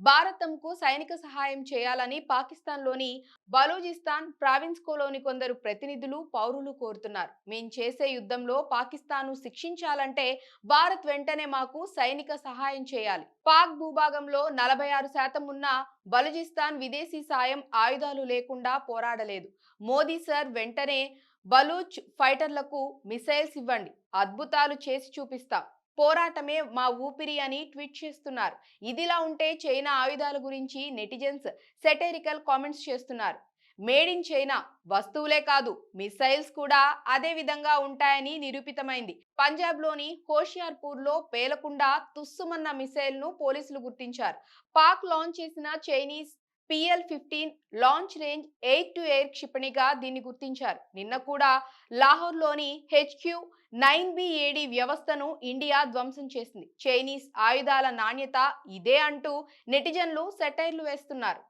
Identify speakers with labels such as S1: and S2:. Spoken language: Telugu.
S1: భారతంకు సైనిక సహాయం చేయాలని పాకిస్తాన్లోని బలూచిస్తాన్ ప్రావిన్స్కోలోని కొందరు ప్రతినిధులు పౌరులు కోరుతున్నారు. మేం చేసే యుద్ధంలో పాకిస్తాన్ను శిక్షించాలంటే భారత్ వెంటనే మాకు సైనిక సహాయం చేయాలి. పాక్ భూభాగంలో నలభై ఆరు శాతం ఉన్న బలూచిస్తాన్ విదేశీ సాయం ఆయుధాలు లేకుండా పోరాడలేదు. మోదీ సార్ వెంటనే బలూచ్ ఫైటర్లకు మిసైల్స్ ఇవ్వండి. అద్భుతాలు చేసి చూపిస్తాం. పోరాటమే మా ఊపిరి అని ట్వీట్ చేస్తున్నారు. ఇదిలా ఉంటే చైనా ఆయుధాల గురించి నెటిజన్స్ సెటెరికల్ కామెంట్స్ చేస్తున్నారు. మేడ్ ఇన్ చైనా వస్తువులే కాదు మిసైల్స్ కూడా అదే విధంగా ఉంటాయని నిరూపితమైంది. పంజాబ్లోని హోషియార్పూర్లో పేలకుండా తుస్సుమన్న మిసైల్ను పోలీసులు గుర్తించారు. పాక్ లాంచ్ చేసిన Chinese PL fifteen launch range air to air క్షిపణిగా దీన్ని గుర్తించారు. నిన్న కూడా లాహోర్లోని హెచ్క్యూ నైన్ బిఏడి వ్యవస్థను ఇండియా ధ్వంసం చేసింది. చైనీస్ ఆయుధాల నాణ్యత ఇదే అంటూ నెటిజన్లు సెటైర్లు వేస్తున్నారు.